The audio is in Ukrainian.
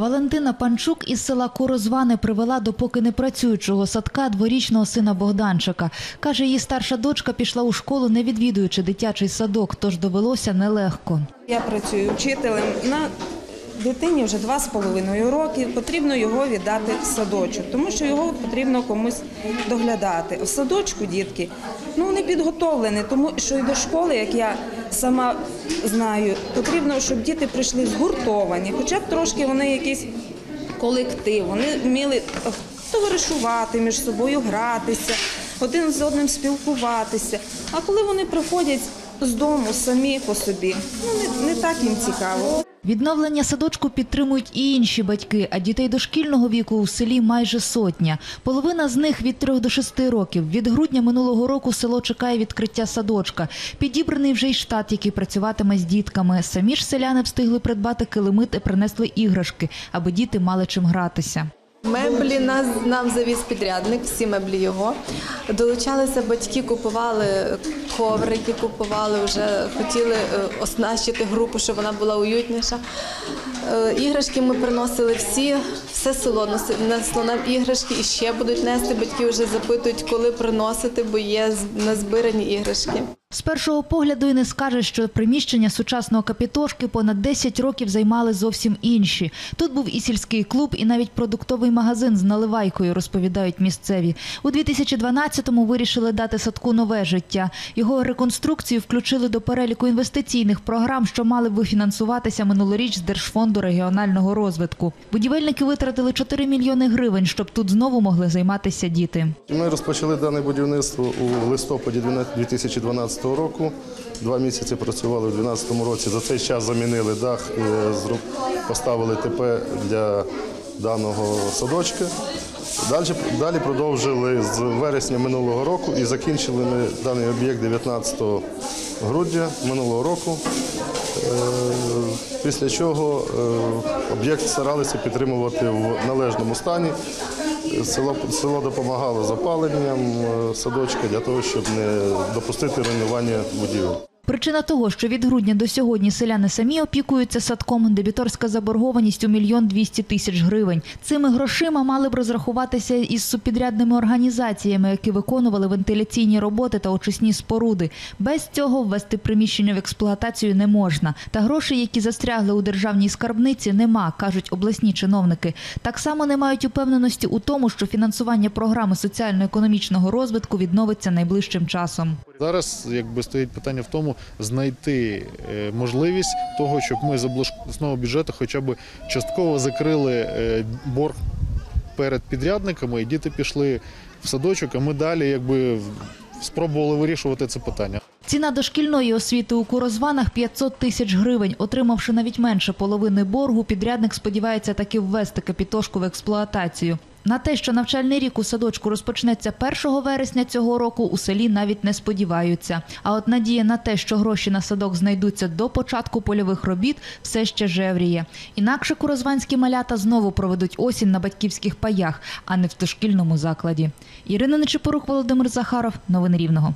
Валентина Панчук із села Курозвани привела до поки не працюючого садка дворічного сина Богданчика. Каже, її старша дочка пішла у школу, не відвідуючи дитячий садок, тож довелося нелегко. Я працюю вчителем на дитині вже два з половиною роки. Потрібно його віддати в садочок, тому що його потрібно комусь доглядати. В садочку дітки ну не підготовлені, тому що і до школи, як я сама знаю, потрібно, щоб діти прийшли згуртовані, хоча б трошки вони якийсь колектив, вони вміли товаришувати між собою, гратися, один з одним спілкуватися. А коли вони приходять з дому самі по собі, ну не, не так їм цікаво. Відновлення садочку підтримують і інші батьки, а дітей дошкільного віку у селі майже сотня. Половина з них від 3 до 6 років. Від грудня минулого року село чекає відкриття садочка. Підібраний вже й штат, який працюватиме з дітками. Самі ж селяни встигли придбати килими та принесли іграшки, аби діти мали чим гратися. Меблі нас нам завіз підрядник, всі меблі його. Долучалися батьки, купували коврики, купували вже хотіли е, оснащити групу, щоб вона була уютніша. Е, Іграшки ми приносили всі, все село несло нам іграшки і ще будуть нести. Батьки вже запитують, коли приносити, бо є назбирані іграшки. З першого погляду і не скажеш, що приміщення сучасного капітошки понад 10 років займали зовсім інші. Тут був і сільський клуб, і навіть продуктовий магазин з наливайкою, розповідають місцеві. У 2012-му вирішили дати садку нове життя. Його реконструкцію включили до переліку інвестиційних програм, що мали б вифінансуватися минулоріч з Держфонду регіонального розвитку. Будівельники витратили 4 мільйони гривень, щоб тут знову могли займатися діти. Ми розпочали дане будівництво у листопаді 2012 року. Два місяці працювали у 2012 році. За цей час замінили дах, і поставили ТП для даного садочка. Далі, далі продовжили з вересня минулого року і закінчили ми даний об'єкт 19 грудня минулого року. Е, Після чого е, об'єкт старалися підтримувати в належному стані. Село, село допомагало запаленням е, садочка для того, щоб не допустити руйнування будівель. Причина того, що від грудня до сьогодні селяни самі опікуються садком, дебіторська заборгованість у мільйон двісті тисяч гривень. Цими грошима мали б розрахуватися із субпідрядними організаціями, які виконували вентиляційні роботи та очисні споруди. Без цього ввести приміщення в експлуатацію не можна. Та грошей, які застрягли у державній скарбниці, нема, кажуть обласні чиновники. Так само не мають упевненості у тому, що фінансування програми соціально-економічного розвитку відновиться найближчим часом. Зараз якби стоїть питання в тому знайти е, можливість того, щоб ми з обласного бюджету хоча б частково закрили е, борг перед підрядниками, і діти пішли в садочок, а ми далі якби спробували вирішувати це питання. Ціна дошкільної освіти у Курозванах 500 тисяч гривень. Отримавши навіть менше половини боргу, підрядник сподівається таки ввести капітошку в експлуатацію. На те, що навчальний рік у садочку розпочнеться 1 вересня цього року, у селі навіть не сподіваються. А от надія на те, що гроші на садок знайдуться до початку польових робіт, все ще жевріє. Інакше курозванські малята знову проведуть осінь на батьківських паях, а не в дошкільному закладі. Ірина Нечипорук, Володимир Захаров. Новини Рівного.